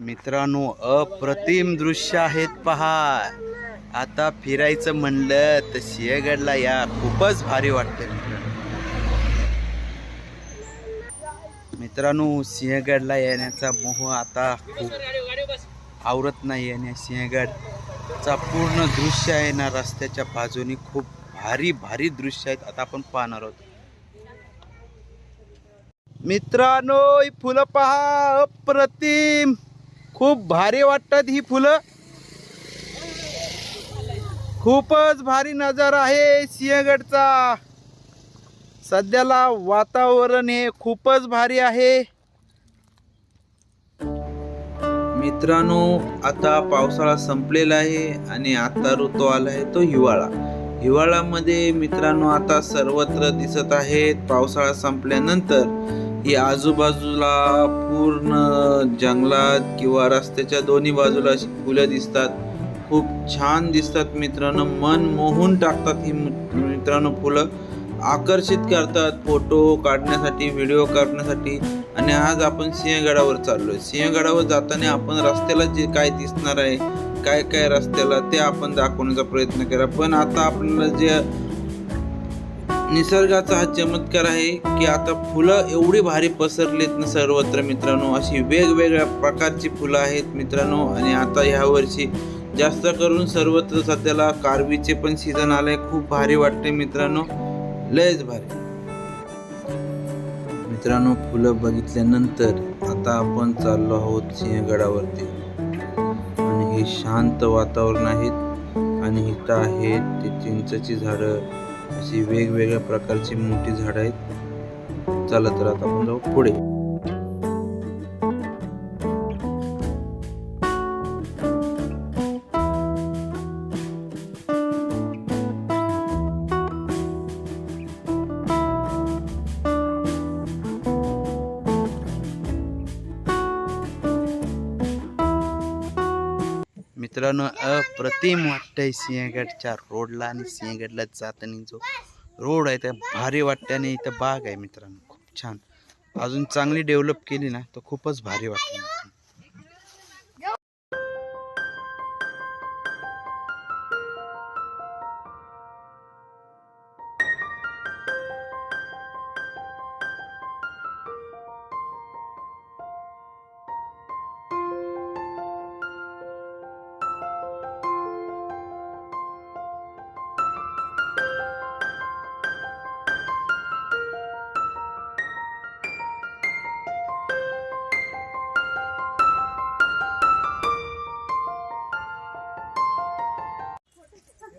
मित्रांनो अप्रतिम दृश्य आहेत पहा. आता फिरायचं म्हणलं तर सिंहगडला या खूपच भारी वाटतं मित्रांनो. मित्रांनो सिंहगडला येण्याचा मोह आता खूप आवरत नाही आणि सिंहगडचा पूर्ण दृश्य आहे ना रस्त्याच्या बाजूनी खूप भारी भारी दृश्य आहेत. आता आपण पाहणार आहोत. मित्रांनो ही फुलं पहा अप्रतिम. खूप भारी वाटतात ही फुलं. खूपच भारी नजारा आहे सिंहगडचा. सध्याला वातावरण हे खूपच भारी आहे. मित्रांनो आता पावसाळा संपलेला आहे आणि आता ऋतू आला आहे तो हिवाळा. हिवाळ्यामध्ये मित्रांनो आता सर्वत्र दिसत आहेत पावसाळा संपल्यानंतर ही आजूबाजूला पूर्ण जंगलात किंवा रस्त्याच्या दोन्ही बाजूला अशी फुलं दिसतात. खूप छान दिसतात मित्रांनो. मन मोहून टाकतात ही मि- मित्रांनो फुलं. आकर्षित करतात फोटो काढण्यासाठी व्हिडिओ करण्यासाठी. आणि आज आपण सिंहगडावर चाललोय. सिंहगडावर जाताना आपण रस्त्याला जे काय दिसणार आहे काय काय रस्त्याला ते आपण दाखवण्याचा प्रयत्न करा. पण आता आपल्याला जे निसर्गाचा हा चमत्कार आहे की आता फुलं एवढी भारी पसरलीत ना सर्वत्र मित्रांनो. अशी वेगवेगळ्या प्रकारची फुलं आहेत मित्रांनो. आणि आता ह्यावर्षी जास्त करून सर्वत्र सध्याला कारवीचे पण सीझन आलंय. खूप भारी वाटते मित्रांनो. लयच भारी. मित्रांनो फुलं बघितल्यानंतर आता आपण चाललो आहोत सिंहगडावरती. आणि हे शांत वातावरण आहेत आणि इथं आहेत ते चिंचची झाडं. अशी वेगवेगळ्या प्रकारची मोठी झाडं आहेत. चला तर आता आपण जाऊ पुढे. मित्रांनो अप्रतिम वाटतंय सिंहगडच्या रोडला आणि सिंहगडला जाताना जो रोड आहे त्या भारी वाटते आणि इथं बाग आहे मित्रांनो खूप छान. अजून चांगली डेव्हलप केली ना तर खूपच भारी वाटते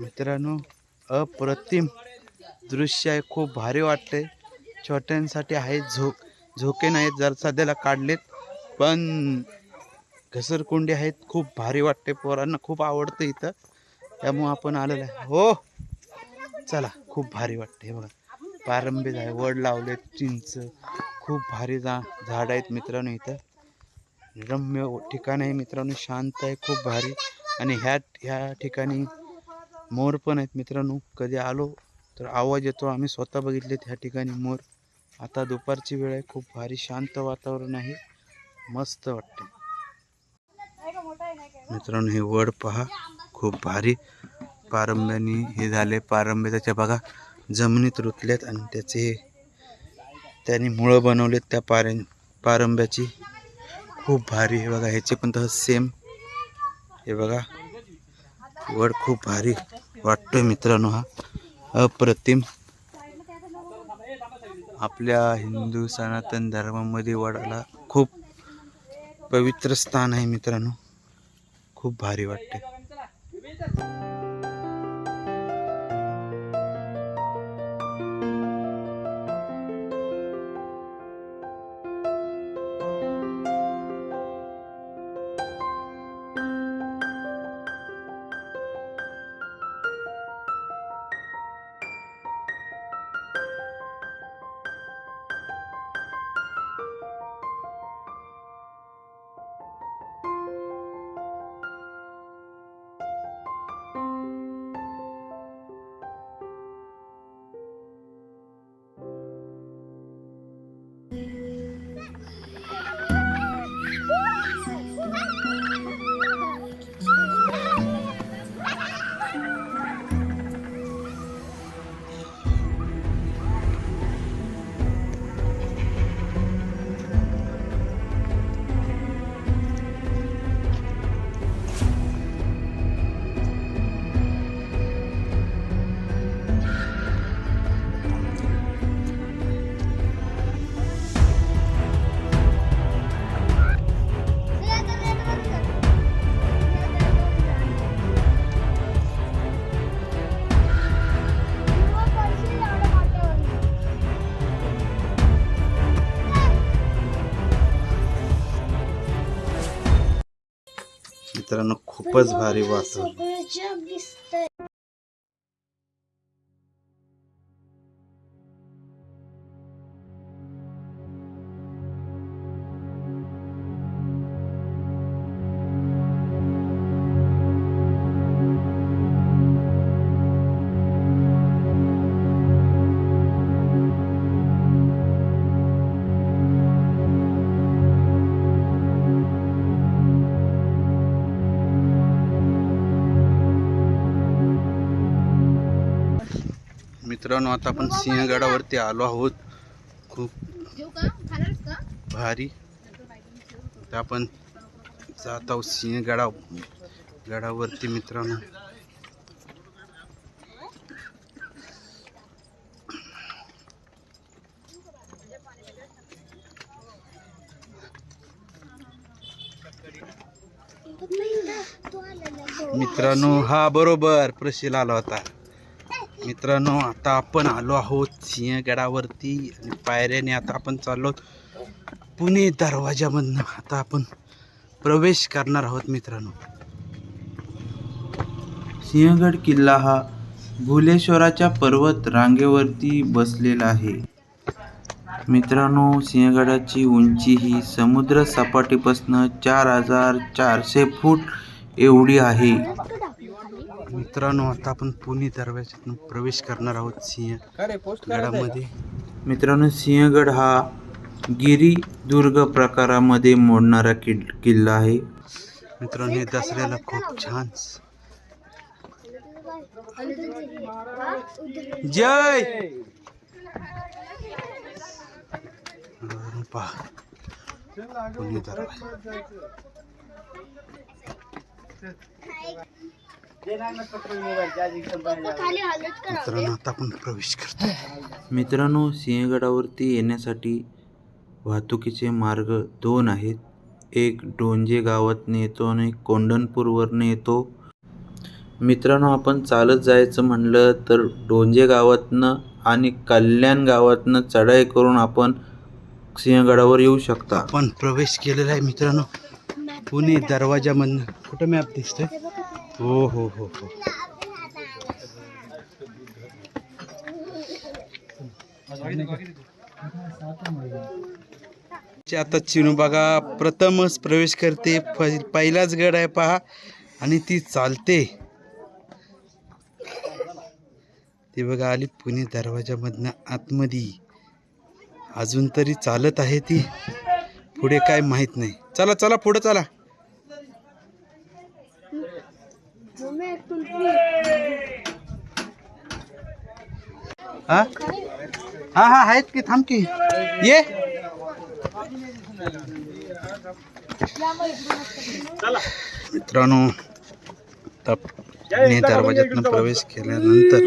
मित्रांनो. अप्रतिम दृश्य आहे. खूप भारी वाटते छोट्यांसाठी आहे झोक. झोके नाहीत जर सध्याला काढलेत. पण घसरकुंडी आहेत. खूप भारी वाटते पोरांना खूप आवडतं इथं. त्यामुळं आपण आलेलं आहे. हो! चला खूप भारी वाटते बघा. पारंबी आहे वड लावलेत चिंच. खूप भारी जा झाड आहेत मित्रांनो इथं. रम्य ठिकाण आहे मित्रांनो. शांत आहे. खूप भारी. आणि ह्या ह्या ठिकाणी मोर पण आहेत मित्रांनो. कधी आलो तर आवाज येतो. आम्ही स्वतः बघितले त्या ठिकाणी मोर. आता दुपारची वेळ आहे. खूप भारी शांत वातावरण आहे. मस्त वाटते मित्रांनो हे वड पहा. खूप भारी पारंब्याने हे झाले पारंब्या त्याच्या बघा जमिनीत रुतल्यात आणि त्याचे हे त्यांनी मुळं बनवलेत त्या पारे पारंब्याची. खूप भारी हे बघा. ह्याचे पण तसं सेम हे बघा. वड खूप भारी वाटतोय मित्रांनो हा. अप्रतिम. आपल्या हिंदू सनातन धर्मामध्ये वडाला खूप पवित्र स्थान आहे मित्रांनो. खूप भारी वाटते खूपच भारी वातावरण. मित्रांनो आता आपण सिंहगडावरती आलो आहोत. खूप भारी. आपण जात आहोत सिंहगडा गडावरती मित्रांनो. मित्रांनो हा बरोबर प्रशील आला होता. मित्रांनो आता आपण आलो आहोत सिंहगडावरती आणि पायऱ्याने आता आपण चाललो आहोत पुणे दरवाजामधनं. आता आपण प्रवेश करणार आहोत मित्रांनो. सिंहगड किल्ला हा भुलेश्वराच्या पर्वत रांगेवरती बसलेला आहे. मित्रांनो सिंहगडाची उंची ही समुद्र सपाटीपासनं चार हजार चारशे फूट एवढी आहे. मित्रांनो आता आपण पुणे दरवाजातून प्रवेश करणार आहोत सिंह गडामध्ये. मित्रांनो सिंहगड हा गिरी दुर्ग प्रकारामध्ये मोडणारा किल किल्ला आहे. मित्रांनो हे दसऱ्याला खूप छान. जय! पुणे दरवाजा. मित्रांनो आता आपण प्रवेश करतो. मित्रांनो सिंहगडावरती येण्यासाठी वाहतुकीचे मार्ग दोन आहेत. एक डोंजे गावातनं येतो आणि कोंडणपूरवरनं येतो. मित्रांनो आपण चालत जायचं म्हणलं तर डोंजे गावातनं आणि कल्याण गावातनं चढाई करून आपण सिंहगडावर येऊ शकता. आपण प्रवेश केलेला आहे मित्रांनो. पुणे दरवाजामधनं. कुठं मॅप दिसतोय? हो हो हो हो. आता चिनू बघा प्रथमच प्रवेश करते. पहिलाच गड आहे पहा. आणि ती चालते. ती बघा आली पुणे दरवाजामधनं आतमध्ये अजून तरी चालत आहे ती. पुढे काय माहीत नाही. चला चला पुढे चला. हा? हा हा आहेत की थांब की. ये. मित्रांनो आता दरवाज्यातनं प्रवेश केल्यानंतर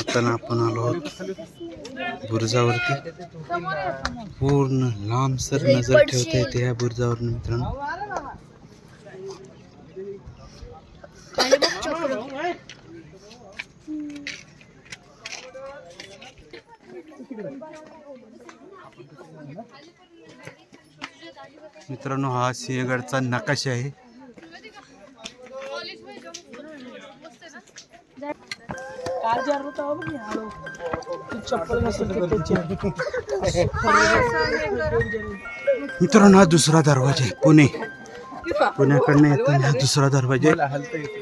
आता आपण आलो आहोत बुरजावरती. पूर्ण लांबसर नजर ठेवता येते या बुरुजावर मित्रांनो. मित्रांनो हा सिंहगडचा नकाशा आहे. मित्रांनो हा दुसरा दरवाजा आहे पुणे. पुण्याकडनं येताना हा दुसरा दरवाजा आहे.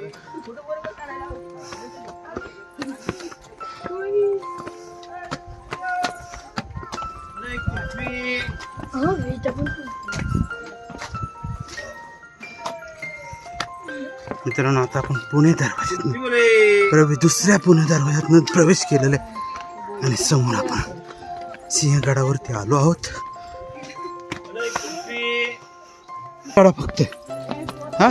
मित्रांनो आता आपण पुणे दरवाज्यात प्रवेश दुसऱ्या पुणे दरवाज्यातनं प्रवेश केलेला आहे. आणि समोर आपण सिंहगडावरती आलो आहोत. काढा फक्त. हा?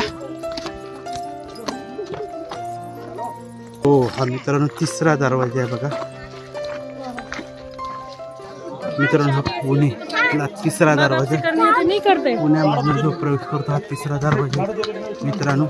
हो हा मित्रांनो तिसरा दरवाजा आहे बघा. मित्रांनो हा पुणे तिसरा दरवाजा पुण्यामधून जो प्रवेश करतो हा तिसरा दरवाजा आहे. मित्रांनो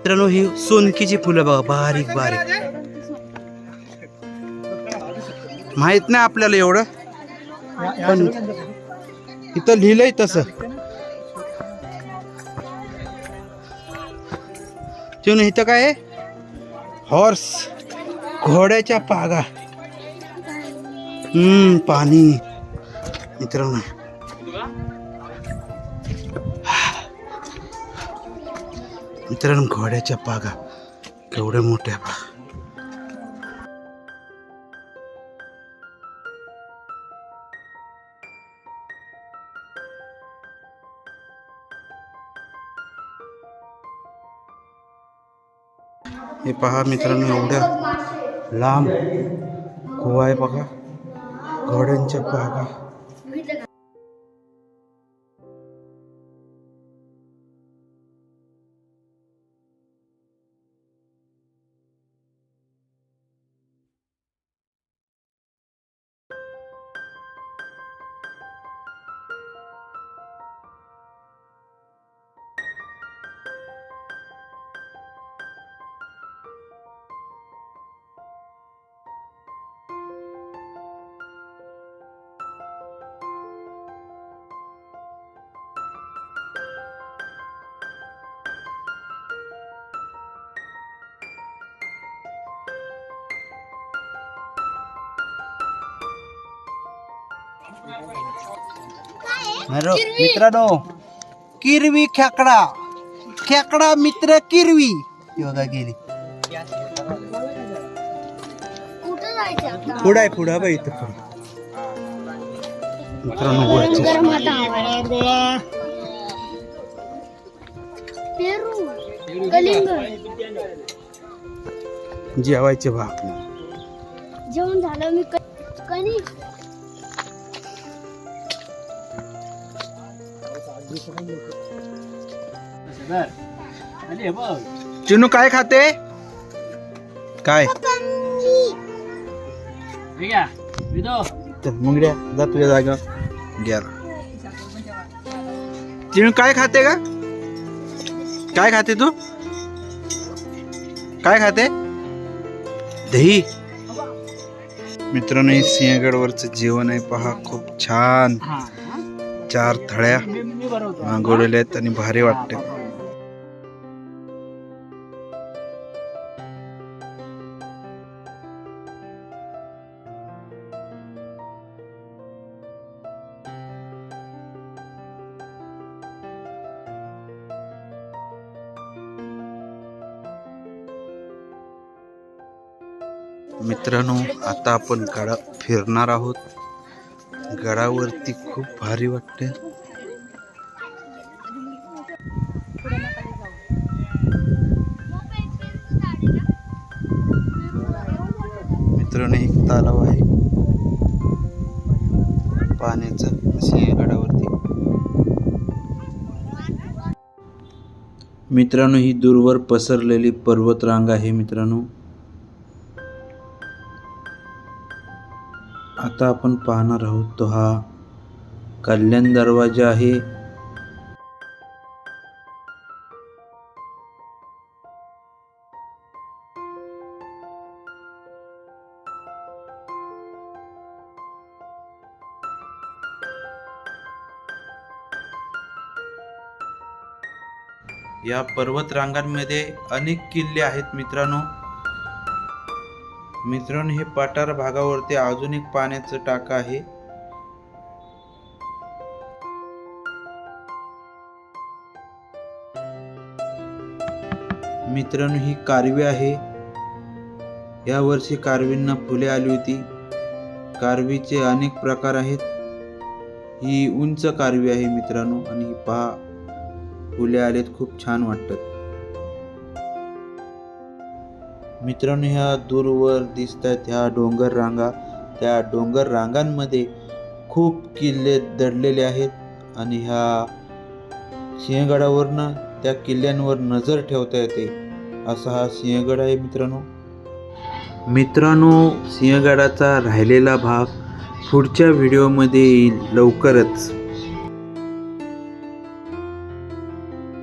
मित्रांनो ही सोनकीची फुलं बघा बारीक बारीक. माहीत नाही आपल्याला एवढं पण इथं लिहिलंय तसं. तिथून इथं काय आहे? हॉर्स घोड्याच्या पागा. हम्म पाणी. मित्रांनो मित्रांनो घोड्याच्या पागा केवढ्या मोठ्या पागा हे पहा मित्रांनो एवढ्या लांब गोवा आहे बघा. घोड्यांच्या पागा हॅलो मित्रांनो किरवी खेकडा. खेकडा मित्र किरवी. बघा गेली. कुठं जायचं आता? पुढं आहे पुढं बाई इथं पुढं. मित्रांनो वरचे. जेवायचे भाग. जेवण झालं मी क- चिनू काय खाते? काय? मुंगड्या जा तुझ्या जागा गेला चिनू काय खाते का काय खाते तू? काय खाते? दही. मित्रांनो हे सिंहगडवरचं जेवण आहे. पहा खूप छान. चार थळ्या. मागवलेल्या आहेत आणि भारी वाटते. मित्रांनो आता आपण गडा फिरणार आहोत. गडावरती खूप भारी वाटते. मित्रांनो ही दूरवर पसरलेली पर्वतरांग आहे मित्रांनो. आता आपण पाहणार आहोत तो हा कल्याण दरवाजा आहे. या पर्वतरांगांमध्ये अनेक किल्ले आहेत मित्रांनो. मित्रांनो हे पठार भागावरती अजून एक पाण्याचं टाका आहे. मित्रांनो ही कारवी आहे. या वर्षी कारवींना फुले आली होती. कारवीचे अनेक प्रकार आहेत. ही उंच कारवी आहे मित्रांनो आणि ही पहा फुले आलेत खूप छान वाटतात. मित्रांनो ह्या दूरवर दिसत आहेत ह्या डोंगर रांगा. त्या डोंगर रांगांमध्ये खूप किल्ले दडलेले आहेत आणि ह्या सिंहगडावरनं त्या किल्ल्यांवर नजर ठेवता येते असा हा सिंहगड आहे मित्रांनो. मित्रांनो सिंहगडाचा राहिलेला भाग पुढच्या व्हिडिओमध्ये येईल लवकरच.